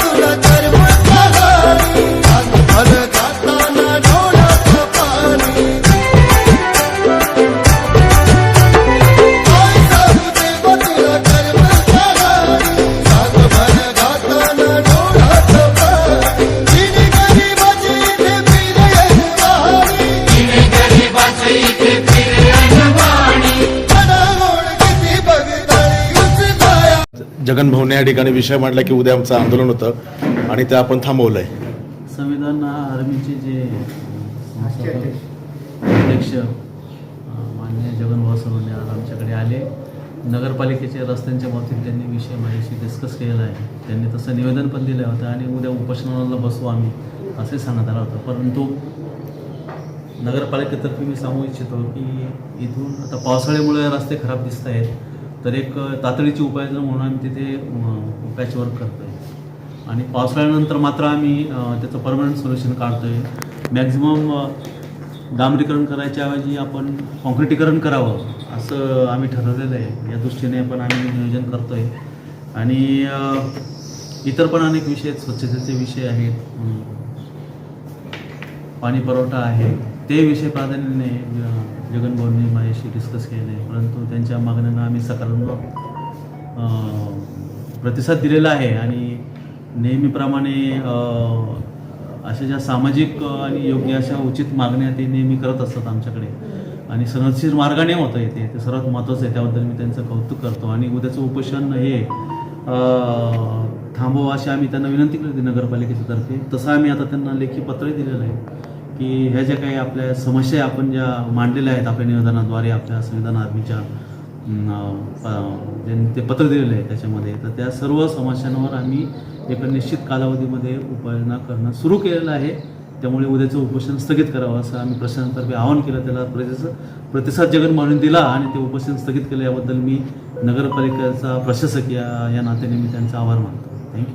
তুলো जगन भाऊने या ठिकाणी विषय मांडला की उद्या आमचं आंदोलन होतं आणि ते आपण थांबवलंय. संविधान आर्मीचे जे अध्यक्ष माननीय जगनभाऊ सरोने आज आमच्याकडे आले. नगरपालिकेच्या रस्त्यांच्या बाबतीत त्यांनी विषय माझ्याशी डिस्कस केलेला आहे. त्यांनी तसं निवेदन पण दिलं होतं आणि उद्या उपोषणाला बसू आम्ही असे सांगत आलं होतं. परंतु नगरपालिकेतर्फे मी सांगू इच्छितो की इथून आता पावसाळ्यामुळे रस्ते खराब दिसत आहेत तर एक तातडीची उपाययोजना म्हणून आम्ही तिथे पॅच वर्क करतो आहे आणि पावसाळ्यानंतर मात्र आम्ही त्याचं परमनंट सोल्युशन काढतो आहे मॅक्झिमम डांबरीकरण करायच्या ऐवजी आपण कॉन्क्रिटीकरण करावं असं आम्ही ठरवलेलं आहे. या दृष्टीने पण आम्ही नियोजन करतो आहे आणि इतर पण अनेक विषय आहेत. स्वच्छतेचे विषय आहेत. पाणी पुरवठा आहे. ते विषय प्राधान्याने जगनभाऊंनी माझ्याशी डिस्कस केले. परंतु त्यांच्या मागण्यांना आम्ही सकारात्मक प्रतिसाद दिलेला आहे. आणि नेहमीप्रमाणे अशा ज्या सामाजिक आणि योग्य अशा उचित मागण्या ते नेहमी करत असतात आमच्याकडे. आणि सनदशीर मार्गाने होतं येते ते. सर्वात महत्त्वाचं आहे. त्याबद्दल मी त्यांचं कौतुक करतो. आणि उद्याचं उपोषण हे थांबव थांबवा अशी आम्ही त्यांना विनंती केली होती नगरपालिकेच्या तर्फे. तसं आम्ही आता त्यांना लेखी पत्रही दिलेलं आहे. की ह्या ज्या काही आपल्या समस्या आपण ज्या मांडलेल्या आहेत आपल्या निवेदनाद्वारे आपल्या संविधान आर्मीच्या ज्यांनी ते पत्र दिलेलं आहे त्याच्यामध्ये तर त्या सर्व समस्यांवर आम्ही एका निश्चित कालावधीमध्ये उपाययोजना करणं सुरू केलेलं आहे. त्यामुळे उद्याचं उपोषण स्थगित करावं असं आम्ही प्रशासनातर्फे आवाहन केलं त्याला प्रतिसाद प्रतिसाद जगन म्हणून दिला आणि ते उपोषण स्थगित केलं. याबद्दल मी नगरपालिकेचा प्रशासक या या नात्याने मी त्यांचा आभार मानतो. Thank you